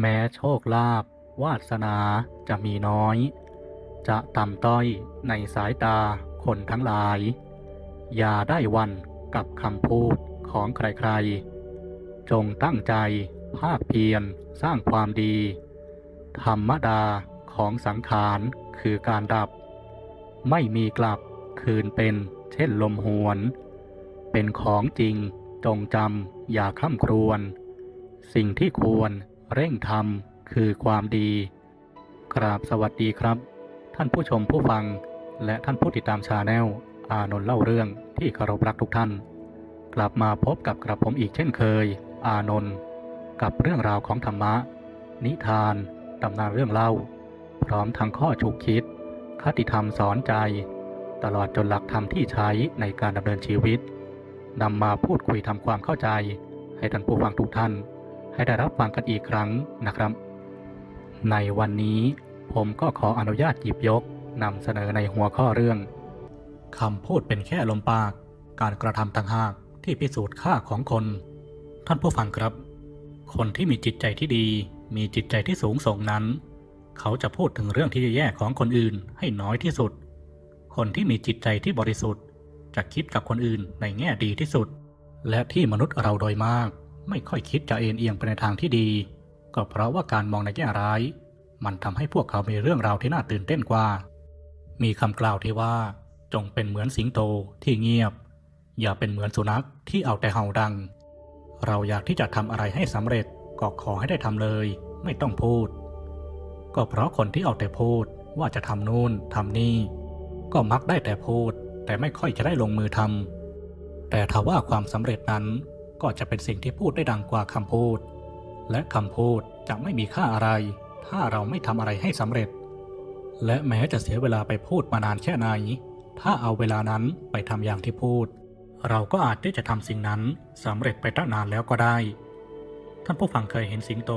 แม้โชคลาภวาสนาจะมีน้อย จะต่ำต้อยในสายตาคนทั้งหลาย อย่าได้วันกับคำพูดของใครๆ จงตั้งใจภาคเพียรสร้างความดี ธรรมดาของสังขารคือการดับ ไม่มีกลับคืนเป็นเช่นลมหวน เป็นของจริงจงจำอย่าคล่ำครวญสิ่งที่ควร เร่งทำคือความดี กราบสวัสดีครับ ท่านผู้ชมผู้ฟัง และท่านผู้ติดตามชาแนลอานนท์เล่าเรื่องที่เคารพรักทุกท่าน กลับมาพบกับกระผมอีกเช่นเคย อานนท์กับเรื่องราวของธรรมะ นิทานตำนานเรื่องเล่า พร้อมทั้งข้อฉุกคิด คติธรรมสอนใจ ตลอดจนหลักธรรมที่ใช้ในการดำเนินชีวิตนำมาพูดคุยทำความเข้าใจ ให้ท่านผู้ฟังทุกท่าน ให้ได้รับฟังกันอีกครั้งนะครับ ในวันนี้ผมก็ขออนุญาตหยิบยกนำเสนอในหัวข้อเรื่องคำพูดเป็นแค่ลมปาก การกระทำต่างหากที่พิสูจน์ค่าของคน ท่านผู้ฟังครับ คนที่มีจิตใจที่ดี มีจิตใจที่สูงส่งนั้น เขาจะพูดถึงเรื่องที่แย่ของคนอื่นให้น้อยที่สุด คนที่มีจิตใจที่บริสุทธิ์ จะคิดกับคนอื่นในแง่ดีที่สุด และที่มนุษย์เราโดยมาก ไม่ค่อยคิดจะเอ็นเอียงไปในทางที่ดี ก็เพราะว่าการมองในแง่ร้าย มันทำให้พวกเขามีเรื่องราวที่น่าตื่นเต้นกว่า มีคำกล่าวที่ว่า จงเป็นเหมือนสิงโตที่เงียบ อย่าเป็นเหมือนสุนัขที่เอาแต่เห่าดัง เราอยากที่จะทำอะไรให้สำเร็จก็ขอให้ได้ทำเลย ไม่ต้องพูด ก็เพราะคนที่เอาแต่พูดว่าจะทำนู่นทำนี่ ก็มักได้แต่พูด แต่ไม่ค่อยจะได้ลงมือทำแต่ถ้าว่าความสำเร็จนั้น ก็จะเป็นสิ่งที่พูดได้ดังกว่าคำพูด และคำพูดจะไม่มีค่าอะไร ถ้าเราไม่ทำอะไรให้สำเร็จ และแม้จะเสียเวลาไปพูดมานานแค่ไหน ถ้าเอาเวลานั้นไปทำอย่างที่พูด เราก็อาจที่จะทำสิ่งนั้นสำเร็จไปตั้งนานแล้วก็ได้ ท่านผู้ฟังเคยเห็นสิงโต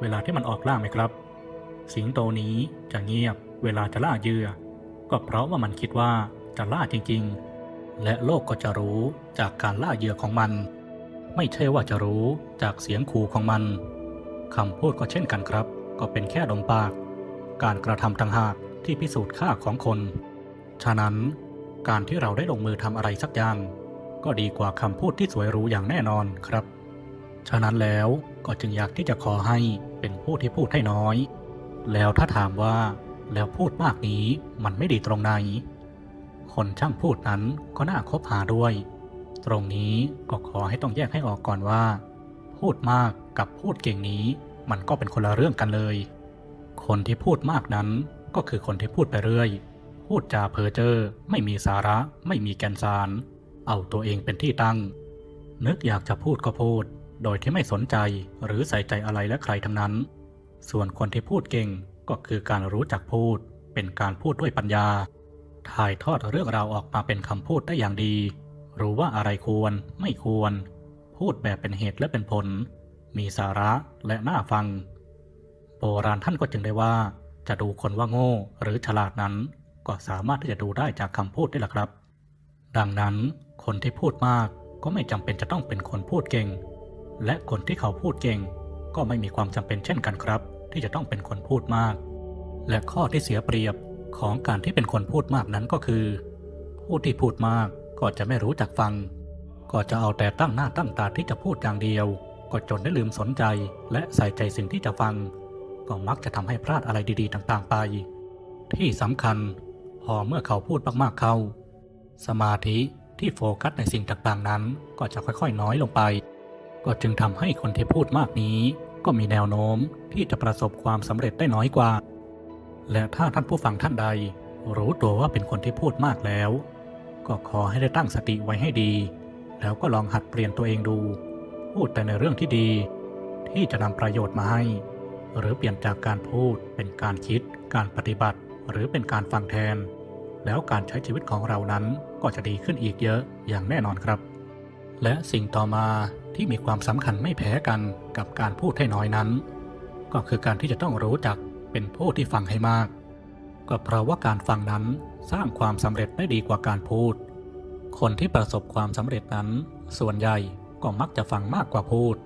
เวลาที่มันออกล่าไหมครับ สิงโตนี้จะเงียบ เวลาจะล่าเหยื่อ ก็เพราะว่ามันคิดว่าจะล่าจริง ๆ และโลกก็จะรู้จากการล่าเหยื่อของมัน ไม่ใช่ว่าจะรู้จากเสียงขู่ของมันคำพูดก็เช่นกันครับ ก็เป็นแค่ลมปาก การกระทำต่างหากที่พิสูจน์ค่าของคน ฉะนั้น การที่เราได้ลงมือทำอะไรสักอย่าง ก็ดีกว่าคำพูดที่สวยรู้อย่างแน่นอนครับ ฉะนั้นแล้วก็จึงอยากที่จะขอให้เป็นผู้ที่พูดให้น้อย แล้วถ้าถามว่าแล้วพูดมากนี้มันไม่ดีตรงไหน คนช่างพูดนั้นก็น่าคบหาด้วย ตรงนี้ก็ขอให้ต้องแยกให้ออกก่อนว่า พูดมากกับพูดเก่งนี้ มันก็เป็นคนละเรื่องกันเลย คนที่พูดมากนั้นก็คือคนที่พูดไปเรื่อย พูดจาเพ้อเจ้อไม่มีสาระ ไม่มีแกนสาร เอาตัวเองเป็นที่ตั้ง นึกอยากจะพูดก็พูด โดยที่ไม่สนใจหรือใส่ใจอะไรและใครทั้งนั้น ส่วนคนที่พูดเก่งก็คือการรู้จักพูด เป็นการพูดด้วยปัญญา ถ่ายทอดเรื่องราวออกมาเป็นคำพูดได้อย่างดี รู้ว่าอะไรควรไม่ควร พูดแบบเป็นเหตุและเป็นผล มีสาระและน่าฟัง โบราณท่านก็จึงได้ว่า จะดูคนว่าโง่หรือฉลาดนั้น ก็สามารถที่จะดูได้จากคำพูดได้ละครับ ดังนั้นคนที่พูดมากก็ไม่จำเป็นจะต้องเป็นคนพูดเก่ง และคนที่เขาพูดเก่ง ก็ไม่มีความจำเป็นเช่นกันครับ ที่จะต้องเป็นคนพูดมาก และข้อที่เสียเปรียบของการที่เป็นคนพูดมากนั้นก็คือ ผู้ที่พูดมาก ก็จะไม่รู้จักฟัง ก็จะเอาแต่ตั้งหน้าตั้งตาที่จะพูดอย่างเดียว ก็จนได้ลืมสนใจ และใส่ใจสิ่งที่จะฟัง ก็มักจะทำให้พลาดอะไรดีๆ ต่างๆ ไป ที่สำคัญ พอเมื่อเขาพูดมากๆเข้าสมาธิที่โฟกัสในสิ่งต่างๆนั้น ก็จะค่อยๆ น้อยลงไป ก็จึงทำให้คนที่พูดมากนี้ ก็มีแนวโน้มที่จะประสบความสำเร็จได้น้อยกว่า และถ้าท่านผู้ฟังท่านใด รู้ตัวว่าเป็นคนที่พูดมากแล้ว ก็ขอให้ได้ตั้งสติไว้ให้ดี แล้วก็ลองหัดเปลี่ยนตัวเองดู พูดแต่ในเรื่องที่ดี ที่จะนำประโยชน์มาให้ หรือเปลี่ยนจากการพูดเป็นการคิด การปฏิบัติ หรือเป็นการฟังแทน แล้วการใช้ชีวิตของเรานั้นก็จะดีขึ้นอีกเยอะอย่างแน่นอนครับ และสิ่งต่อมาที่มีความสำคัญไม่แพ้กันกับการพูดให้น้อยนั้น ก็คือการที่จะต้องรู้จักเป็นผู้ที่ฟังให้มาก ก็เพราะว่าการฟังนั้น สร้างความสำเร็จได้ดีกว่าการพูด คนที่ประสบความสำเร็จนั้น ส่วนใหญ่ก็มักจะฟังมากกว่าพูด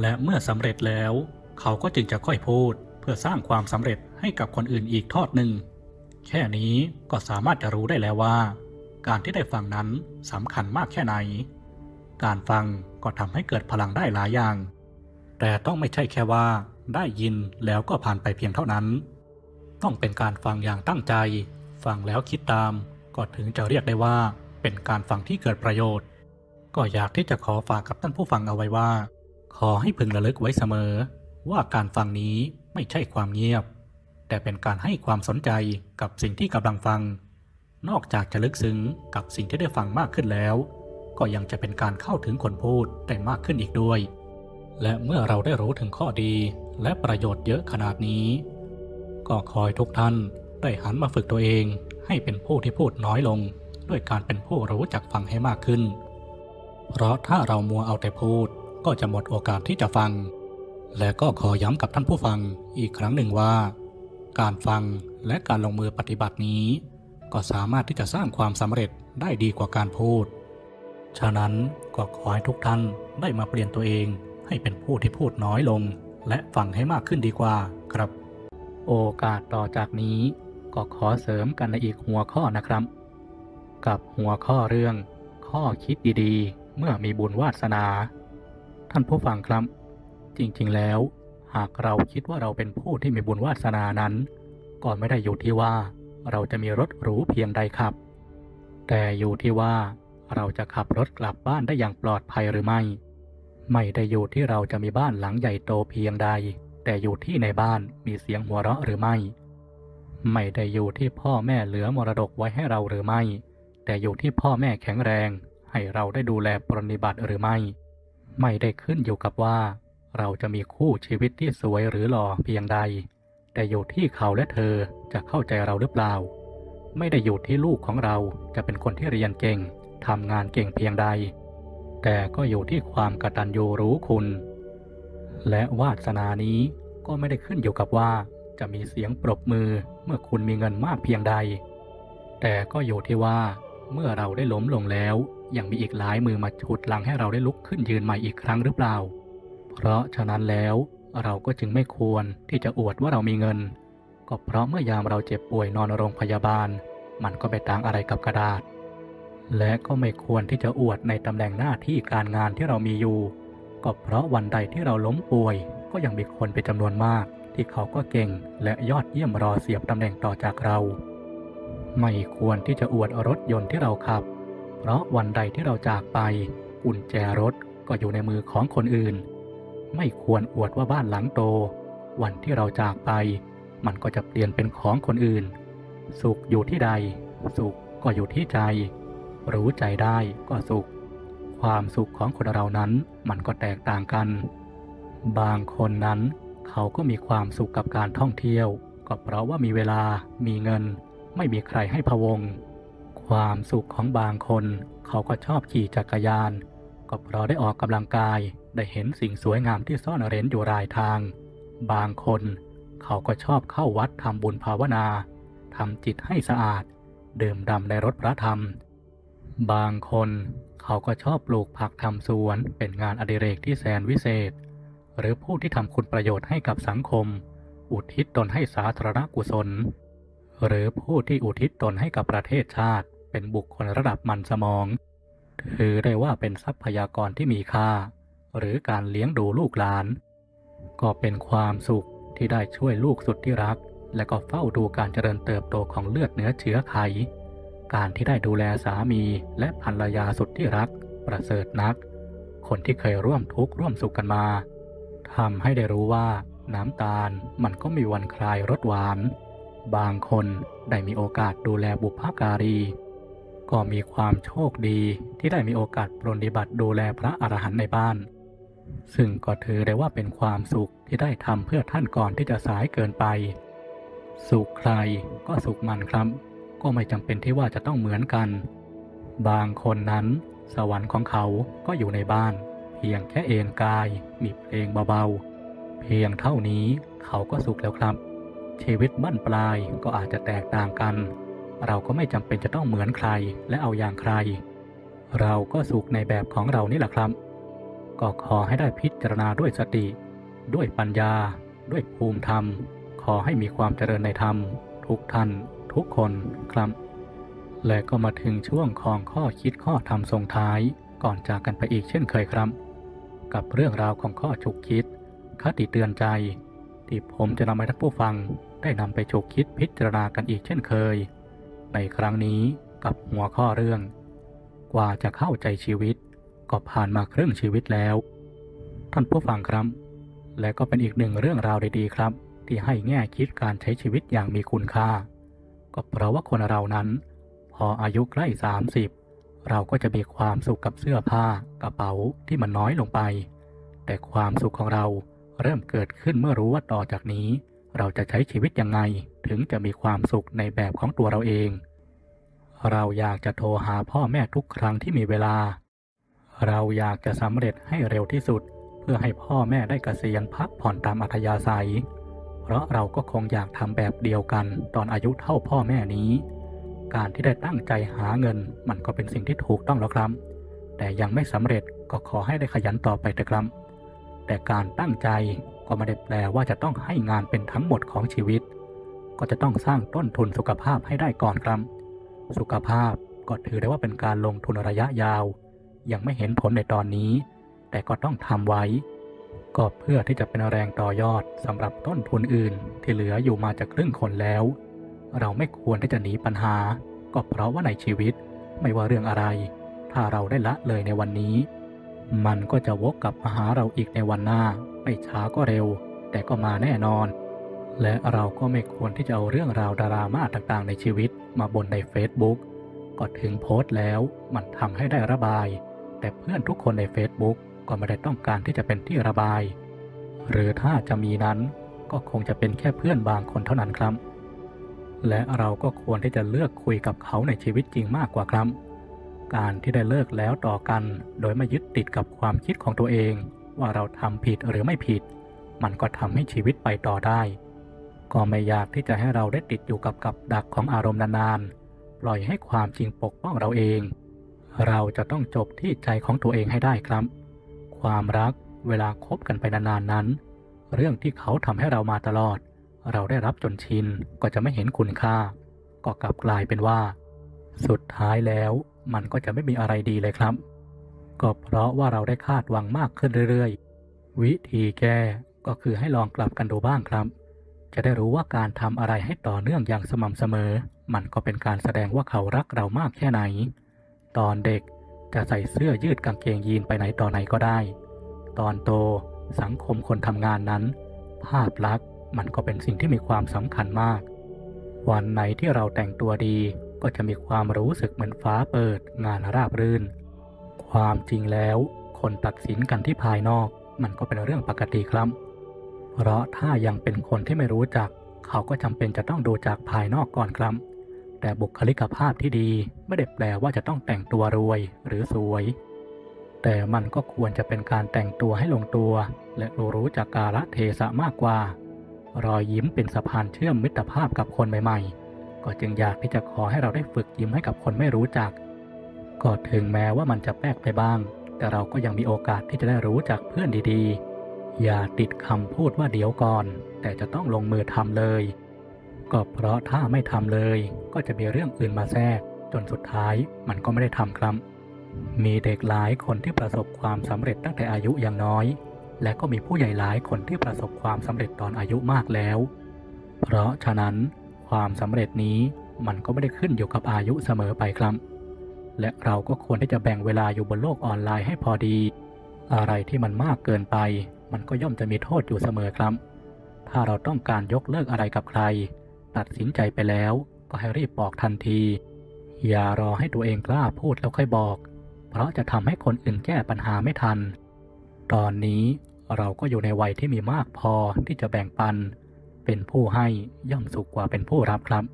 และเมื่อสำเร็จแล้ว เขาก็จึงจะค่อยพูด เพื่อสร้างความสำเร็จให้กับคนอื่นอีกทอดหนึ่ง แค่นี้ก็สามารถจะรู้ได้แล้วว่า การที่ได้ฟังนั้นสำคัญมากแค่ไหน การฟังก็ทำให้เกิดพลังได้หลายอย่าง แต่ต้องไม่ใช่แค่ว่าได้ยินแล้วก็ผ่านไปเพียงเท่านั้น ต้องเป็นการฟังอย่างตั้งใจ ฟังแล้วคิดตาม ก็ถึงจะเรียกได้ว่าเป็นการฟังที่เกิดประโยชน์ ก็อยากที่จะขอฝากกับท่านผู้ฟังเอาไว้ว่า ขอให้พึงระลึกไว้เสมอ ว่าการฟังนี้ไม่ใช่ความเงียบ แต่เป็นการให้ความสนใจกับสิ่งที่กำลังฟัง นอกจากจะลึกซึ้งกับสิ่งที่ได้ฟังมากขึ้นแล้ว ก็ยังจะเป็นการเข้าถึงคนพูดได้มากขึ้นอีกด้วย และเมื่อเราได้รู้ถึงข้อดีและประโยชน์เยอะขนาดนี้ ก็คอยทุกท่าน ได้หันมาฝึกตัวเองให้เป็นผู้ที่พูดน้อยลง ด้วยการเป็นผู้รู้จักฟังให้มากขึ้น เพราะถ้าเรามัวเอาแต่พูดก็จะหมดโอกาสที่จะฟัง และก็ขอย้ำกับท่านผู้ฟังอีกครั้งหนึ่งว่า การฟังและการลงมือปฏิบัตินี้ ก็สามารถที่จะสร้างความสำเร็จได้ดีกว่าการพูด ฉะนั้นก็ขอให้ทุกท่านได้มาเปลี่ยนตัวเองให้เป็นผู้ที่พูดน้อยลง และฟังให้มากขึ้นดีกว่าครับ โอกาสต่อจากนี้ ก็ขอเสริมกันในอีกหัวข้อนะครับ กับหัวข้อเรื่อง ข้อคิดดีๆ เมื่อมีบุญวาสนา ท่านผู้ฟังครับ จริงๆแล้ว หากเราคิดว่าเราเป็นผู้ที่มีบุญวาสนานั้น ก็ไม่ได้อยู่ที่ว่า เราจะมีรถหรูเพียงใดครับ แต่อยู่ที่ว่า เราจะขับรถกลับบ้านได้อย่างปลอดภัยหรือไม่ ไม่ได้อยู่ที่เราจะมีบ้านหลังใหญ่โตเพียงใด แต่อยู่ที่ในบ้านมีเสียงหัวเราะหรือไม่ ไม่ได้อยู่ที่พ่อแม่เหลือมรดกไว้ให้เราหรือไม่ แต่อยู่ที่พ่อแม่แข็งแรง ให้เราได้ดูแลปรนิบัติหรือไม่ ไม่ได้ขึ้นอยู่กับว่า เราจะมีคู่ชีวิตที่สวยหรือหล่อเพียงใด แต่อยู่ที่เขาและเธอจะเข้าใจเราหรือเปล่า ไม่ได้อยู่ที่ลูกของเราจะเป็นคนที่เรียนเก่งทำงานเก่งเพียงใด แต่ก็อยู่ที่ความกตัญญูรู้คุณ และวาสนานี้ก็ไม่ได้ขึ้นอยู่กับว่า จะมีเสียงปรบมือเมื่อคุณมีเงินมากเพียงใด แต่ก็อยู่ที่ว่าเมื่อเราได้ล้มลงแล้ว ยังมีอีกหลายมือมาฉุดลังให้เราได้ลุกขึ้นยืนใหม่อีกครั้งหรือเปล่า เพราะฉะนั้นแล้วเราก็จึงไม่ควรที่จะอวดว่าเรามีเงิน ก็เพราะเมื่อยามเราเจ็บป่วยนอนโรงพยาบาล มันก็ไปต่างอะไรกับกระดาษ และก็ไม่ควรที่จะอวดในตำแหน่งหน้าที่การงานที่เรามีอยู่ ก็เพราะวันใดที่เราล้มป่วย ก็ยังมีคนเป็นจำนวนมาก ที่เขาก็เก่ง และยอดเยี่ยมรอเสียบตำแหน่งต่อจากเรา ไม่ควรที่จะอวดรถยนต์ที่เราขับ เพราะวันใดที่เราจากไปกุญแจรถก็อยู่ในมือของคนอื่น ไม่ควรอวดว่าบ้านหลังโต วันที่เราจากไป มันก็จะเปลี่ยนเป็นของคนอื่น สุขอยู่ที่ใด สุขก็อยู่ที่ใจ รู้ใจได้ก็สุข ความสุขของคนเรานั้นมันก็แตกต่างกัน บางคนนั้น เขาก็มีความสุขกับการท่องเที่ยว ก็เพราะว่ามีเวลา มีเงิน ไม่มีใครให้พะวง ความสุขของบางคน เขาก็ชอบขี่จักรยาน ก็เพราะได้ออกกำลังกาย ได้เห็นสิ่งสวยงามที่ซ่อนเร้นอยู่รายทาง บางคน เขาก็ชอบเข้าวัดทำบุญภาวนาทำจิตให้สะอาด ดื่มด่ำในรถพระธรรม บางคน เขาก็ชอบปลูกผักทำสวนเป็นงานอดิเรกที่แสนวิเศษ หรือผู้ที่ทำคุณประโยชน์ให้กับสังคม อุทิศตนให้สาธารณกุศล หรือผู้ที่อุทิศตนให้กับประเทศชาติ เป็นบุคคลระดับมันสมอง ถือได้ว่าเป็นทรัพยากรที่มีค่า หรือการเลี้ยงดูลูกหลาน ก็เป็นความสุขที่ได้ช่วยลูกสุดที่รัก และก็เฝ้าดูการเจริญเติบโตของเลือดเนื้อเชื้อไข การที่ได้ดูแลสามีและภรรยาสุดที่รัก ประเสริฐนัก คนที่เคยร่วมทุกข์ร่วมสุขกันมา ทำให้ได้รู้ว่าน้ำตาลมันก็มีวันคลายรสหวาน บางคนได้มีโอกาสดูแลบุพการี ก็มีความโชคดีที่ได้มีโอกาสปรนนิบัติดูแลพระอรหันต์ในบ้าน ซึ่งก็ถือได้ว่าเป็นความสุขที่ได้ทำเพื่อท่านก่อนที่จะสายเกินไป สุขใครก็สุขมันครับ ก็ไม่จำเป็นที่ว่าจะต้องเหมือนกัน บางคนนั้น สวรรค์ของเขาก็อยู่ในบ้าน พียงแค่เอนกายมีเพลงเบาๆ เพียงเท่านี้เขาก็สุขแล้วครับ ชีวิตบั้นปลายก็อาจจะแตกต่างกัน เราก็ไม่จำเป็นจะต้องเหมือนใครและเอาอย่างใคร เราก็สุขในแบบของเรานี่แหละครับ ก็ขอให้ได้พิจารณาด้วยสติ ด้วยปัญญา ด้วยภูมิธรรม ขอให้มีความเจริญในธรรม ทุกท่าน ทุกคนครับ และก็มาถึงช่วงของข้อคิดข้อธรรมส่งท้ายก่อนจากกันไปอีกเช่นเคยครับ กับเรื่องราวของข้อฉุกคิด คติเตือนใจ ที่ผมจะนำให้ท่านผู้ฟังได้นำไปฉุกคิดพิจารณากันอีกเช่นเคย ในครั้งนี้กับหัวข้อเรื่อง กว่าจะเข้าใจชีวิต ก็ผ่านมาครึ่งชีวิตแล้ว ท่านผู้ฟังครับ และก็เป็นอีกหนึ่งเรื่องราวดีๆครับ ที่ให้แง่คิดการใช้ชีวิตอย่างมีคุณค่า ก็เพราะว่าคนเรานั้น พออายุใกล้ 30 เราก็จะมีความสุขกับเสื้อผ้ากระเป๋าที่มันน้อยลงไป แต่ความสุขของเราเริ่มเกิดขึ้นเมื่อรู้ว่าต่อจากนี้ เราจะใช้ชีวิตยังไง ถึงจะมีความสุขในแบบของตัวเราเอง เราอยากจะโทรหาพ่อแม่ทุกครั้งที่มีเวลา เราอยากจะสำเร็จให้เร็วที่สุด เพื่อให้พ่อแม่ได้เกษียณพักผ่อนตามอัธยาศัย เพราะเราก็คงอยากทำแบบเดียวกันตอนอายุเท่าพ่อแม่นี้ การที่ได้ตั้งใจหาเงิน มันก็เป็นสิ่งที่ถูกต้องแล้วครับ แต่ยังไม่สำเร็จก็ขอให้ได้ขยันต่อไปเถอะครับ แต่การตั้งใจก็ไม่ได้แปลว่าจะต้องให้งานเป็นทั้งหมดของชีวิต ก็จะต้องสร้างต้นทุนสุขภาพให้ได้ก่อนครับ สุขภาพก็ถือได้ว่าเป็นการลงทุนระยะยาว ยังไม่เห็นผลในตอนนี้ แต่ก็ต้องทำไว้ ก็เพื่อที่จะเป็นแรงต่อยอดสำหรับต้นทุนอื่นที่เหลืออยู่มาจากครึ่งคนแล้ว เราไม่ควรที่จะหนีปัญหา ก็เพราะว่าในชีวิตไม่ว่าเรื่องอะไร ถ้าเราได้ละเลยในวันนี้ มันก็จะวกกลับมาหาเราอีกในวันหน้า ไม่ช้าก็เร็ว แต่ก็มาแน่นอน และเราก็ไม่ควรที่จะเอาเรื่องราวดารามาต่างๆ ในชีวิตมาบนใน Facebook ก็ถึงโพสต์แล้วมันทำให้ได้ระบาย แต่เพื่อนทุกคนใน Facebook ก็ไม่ได้ต้องการที่จะเป็นที่ระบาย หรือถ้าจะมีนั้นก็คงจะเป็นแค่เพื่อนบางคนเท่านั้นครับ และเราก็ควรที่จะเลือกคุยกับเขาในชีวิตจริงมากกว่าครับ การที่ได้เลิกแล้วต่อกัน โดยไม่ยึดติดกับความคิดของตัวเอง ว่าเราทำผิดหรือไม่ผิด มันก็ทำให้ชีวิตไปต่อได้ ก็ไม่อยากที่จะให้เราได้ติดอยู่กับกับดักของอารมณ์นานๆ ปล่อยให้ความจริงปกป้องเราเอง เราจะต้องจบที่ใจของตัวเองให้ได้ครับ ความรักเวลาคบกันไปนานๆนั้น เรื่องที่เขาทำให้เรามาตลอด เราได้รับจนชินก็จะไม่เห็นคุณค่า ก็กลับกลายเป็นว่า สุดท้ายแล้วมันก็จะไม่มีอะไรดีเลยครับ ก็เพราะว่าเราได้คาดหวังมากขึ้นเรื่อยๆ วิธีแก้ก็คือให้ลองกลับกันดูบ้างครับ จะได้รู้ว่าการทำอะไรให้ต่อเนื่องอย่างสม่ำเสมอ มันก็เป็นการแสดงว่าเขารักเรามากแค่ไหน ตอนเด็กจะใส่เสื้อยืดกางเกงยีนไปไหนต่อไหนก็ได้ ตอนโตสังคมคนทำงานนั้น ภาพลักษณ์ มันก็เป็นสิ่งที่มีความสำคัญมาก วันไหนที่เราแต่งตัวดีก็จะมีความรู้สึกเหมือนฟ้าเปิดงานราบรื่น ความจริงแล้ว คนตัดสินกันที่ภายนอก มันก็เป็นเรื่องปกติครับ เพราะถ้ายังเป็นคนที่ไม่รู้จัก เขาก็จำเป็นจะต้องดูจากภายนอกก่อนครับ แต่บุคลิกภาพที่ดีไม่ได้แปลว่าจะต้องแต่งตัวรวยหรือสวย แต่มันก็ควรจะเป็นการแต่งตัวให้ลงตัว และรู้จักกาลเทศะมากกว่า รอยยิ้มเป็นสะพานเชื่อมมิตรภาพกับคนใหม่ ๆ ก็จึงอยากที่จะขอให้เราได้ฝึกยิ้มให้กับคนไม่รู้จัก ก็ถึงแม้ว่ามันจะแปลกไปบ้าง แต่เราก็ยังมีโอกาสที่จะได้รู้จักเพื่อนดีๆ อย่าติดคำพูดว่าเดี๋ยวก่อน แต่จะต้องลงมือทำเลย ก็เพราะถ้าไม่ทำเลย ก็จะมีเรื่องอื่นมาแทรก จนสุดท้ายมันก็ไม่ได้ทำครับ มีเด็กหลายคนที่ประสบความสำเร็จตั้งแต่อายุยังน้อย และก็มีผู้ใหญ่หลายคนที่ประสบความสำเร็จตอนอายุมากแล้ว เพราะฉะนั้นความสำเร็จนี้มันก็ไม่ได้ขึ้นอยู่กับอายุเสมอไปครับ และเราก็ควรที่จะแบ่งเวลาอยู่บนโลกออนไลน์ให้พอดี อะไรที่มันมากเกินไป มันก็ย่อมจะมีโทษอยู่เสมอครับ ถ้าเราต้องการยกเลิกอะไรกับใคร ตัดสินใจไปแล้วก็ให้รีบบอกทันที อย่ารอให้ตัวเองกล้าพูดแล้วค่อยบอก เพราะจะทำให้คนอื่นแก้ปัญหาไม่ทัน ตอนนี้ เราก็อยู่ในวัยที่มีมากพอที่จะแบ่งปัน เป็นผู้ให้ย่อมสุขกว่าเป็นผู้รับครับ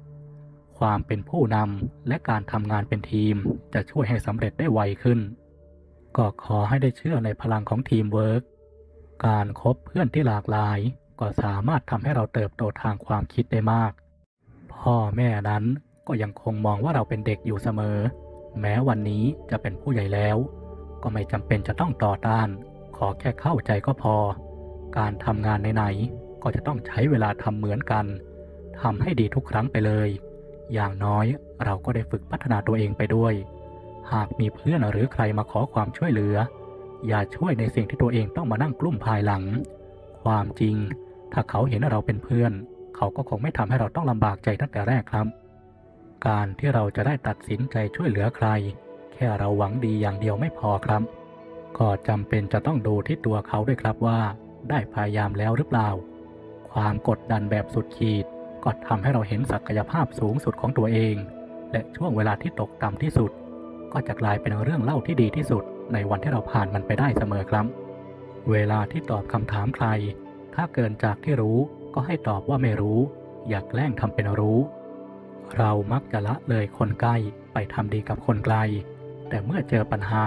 ความเป็นผู้นำและการทำงานเป็นทีมจะช่วยให้สำเร็จได้ไวขึ้น ก็ขอให้ได้เชื่อในพลังของทีมเวิร์กการครบเพื่อนที่หลากหลาย ก็สามารถทำให้เราเติบโตทางความคิดได้มาก พ่อแม่นั้นก็ยังคงมองว่าเราเป็นเด็กอยู่เสมอ แม้วันนี้จะเป็นผู้ใหญ่แล้ว ก็ไม่จำเป็นจะต้องต่อต้าน ขอแค่เข้าใจก็พอ การทำงานไหนๆก็จะต้องใช้เวลาทำเหมือนกันทำให้ดีทุกครั้งไปเลย อย่างน้อยเราก็ได้ฝึกพัฒนาตัวเองไปด้วย หากมีเพื่อนหรือใครมาขอความช่วยเหลือ อย่าช่วยในสิ่งที่ตัวเองต้องมานั่งกลุ้มภายหลัง ความจริง ถ้าเขาเห็นเราเป็นเพื่อน เขาก็คงไม่ทำให้เราต้องลำบากใจตั้งแต่แรกครับ การที่เราจะได้ตัดสินใจช่วยเหลือใคร แค่เราหวังดีอย่างเดียวไม่พอครับ ก็จำเป็นจะต้องดูที่ตัวเขาด้วยครับว่า ได้พยายามแล้วหรือเปล่า ความกดดันแบบสุดขีด ก็ทำให้เราเห็นศักยภาพสูงสุดของตัวเอง และช่วงเวลาที่ตกต่ำที่สุด ก็จะกลายเป็นเรื่องเล่าที่ดีที่สุด ในวันที่เราผ่านมันไปได้เสมอครับ เวลาที่ตอบคำถามใคร ถ้าเกินจากที่รู้ก็ให้ตอบว่าไม่รู้ อย่าแกล้งทำเป็นรู้ เรามักจะละเลยคนใกล้ไปทำดีกับคนไกล แต่เมื่อเจอปัญหา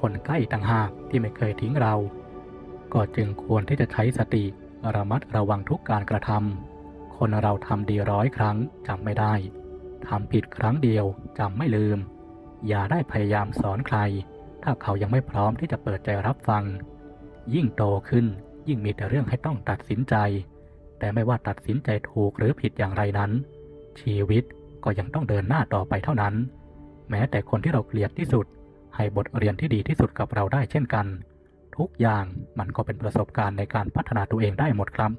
คนใกล้ต่างหากที่ไม่เคยทิ้งเรา ก็จึงควรที่จะใช้สติระมัดระวังทุกการกระทำคนเราทำดีร้อยครั้งจำไม่ได้ทำผิดครั้งเดียวจำไม่ลืม อย่าได้พยายามสอนใคร ถ้าเขายังไม่พร้อมที่จะเปิดใจรับฟัง ยิ่งโตขึ้นยิ่งมีแต่เรื่องให้ต้องตัดสินใจ แต่ไม่ว่าตัดสินใจถูกหรือผิดอย่างไรนั้น ชีวิตก็ยังต้องเดินหน้าต่อไปเท่านั้น แม้แต่คนที่เราเกลียดที่สุด ให้บทเรียนที่ดีที่สุดกับเราได้เช่นกัน ทุกอย่างมันก็เป็นประสบการณ์ในการพัฒนาตัวเองได้หมดครับ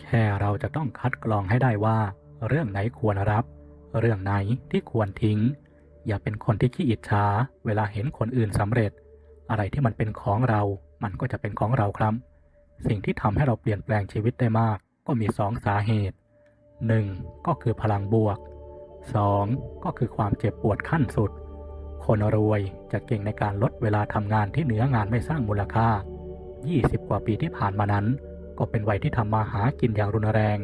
แค่เราจะต้องคัดกรองให้ได้ว่า เรื่องไหนควรรับ เรื่องไหนที่ควรทิ้ง อย่าเป็นคนที่ขี้อิจฉาเวลาเห็นคนอื่นสำเร็จ อะไรที่มันเป็นของเรา มันก็จะเป็นของเราครับ สิ่งที่ทำให้เราเปลี่ยนแปลงชีวิตได้มาก ก็มีสองสาเหตุ 1. ก็คือพลังบวก 2. ก็คือความเจ็บปวดขั้นสุด คนรวยจะเก่งในการลดเวลาทำงานที่เหนืองานไม่สร้างมูลค่า 20 กว่าปีที่ผ่านมานั้น ก็เป็นวัยที่ทำมาหากินอย่างรุนแรง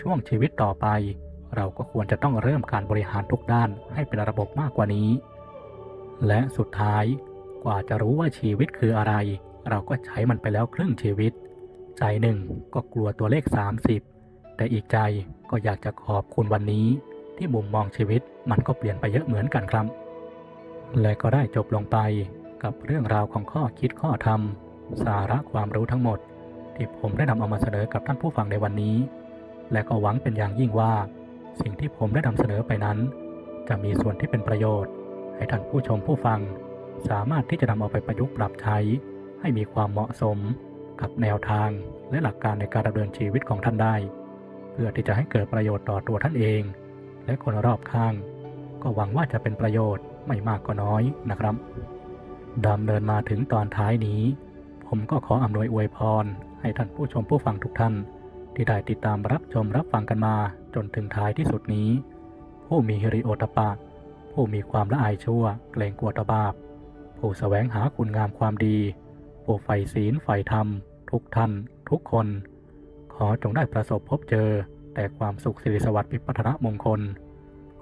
ช่วงชีวิตต่อไป เราก็ควรจะต้องเริ่มการบริหารทุกด้านให้เป็นระบบมากกว่านี้ และสุดท้ายกว่าจะรู้ว่าชีวิตคืออะไร เราก็ใช้มันไปแล้วครึ่งชีวิต ใจหนึ่งก็กลัวตัวเลข 30 แต่อีกใจก็อยากจะขอบคุณวันนี้ ที่มุมมองชีวิตมันก็เปลี่ยนไปเยอะเหมือนกันครับ และก็ได้จบลงไปกับเรื่องราวของข้อคิดข้อธรรม สาระความรู้ทั้งหมด ที่ผมได้นำเอามาเสนอกับท่านผู้ฟังในวันนี้ และก็หวังเป็นอย่างยิ่งว่า สิ่งที่ผมได้นำเสนอไปนั้น จะมีส่วนที่เป็นประโยชน์ ให้ท่านผู้ชมผู้ฟัง สามารถที่จะนำเอาไปประยุกต์ปรับใช้ ให้มีความเหมาะสม กับแนวทางและหลักการในการดำเนินชีวิตของท่านได้ เพื่อที่จะให้เกิดประโยชน์ต่อตัวท่านเอง และคนรอบข้าง ก็หวังว่าจะเป็นประโยชน์ไม่มากก็น้อยนะครับดำเนินมาถึงตอนท้ายนี้ ผมก็ขออำนวยอวยพร ให้ท่านผู้ชมผู้ฟังทุกท่าน ที่ได้ติดตามรับชมรับฟังกันมาจนถึงท้ายที่สุดนี้ ผู้มีฮิริโอตปะ ผู้มีความละอายชั่ว เกรงกลัวตบาป ผู้แสวงหาคุณงามความดี ผู้ใฝ่ศีลใฝ่ธรรม ทุกท่าน ทุกคน ขอจงได้ประสบพบเจอ แต่ความสุขสิริสวัสดิ์พิพัฒนมงคล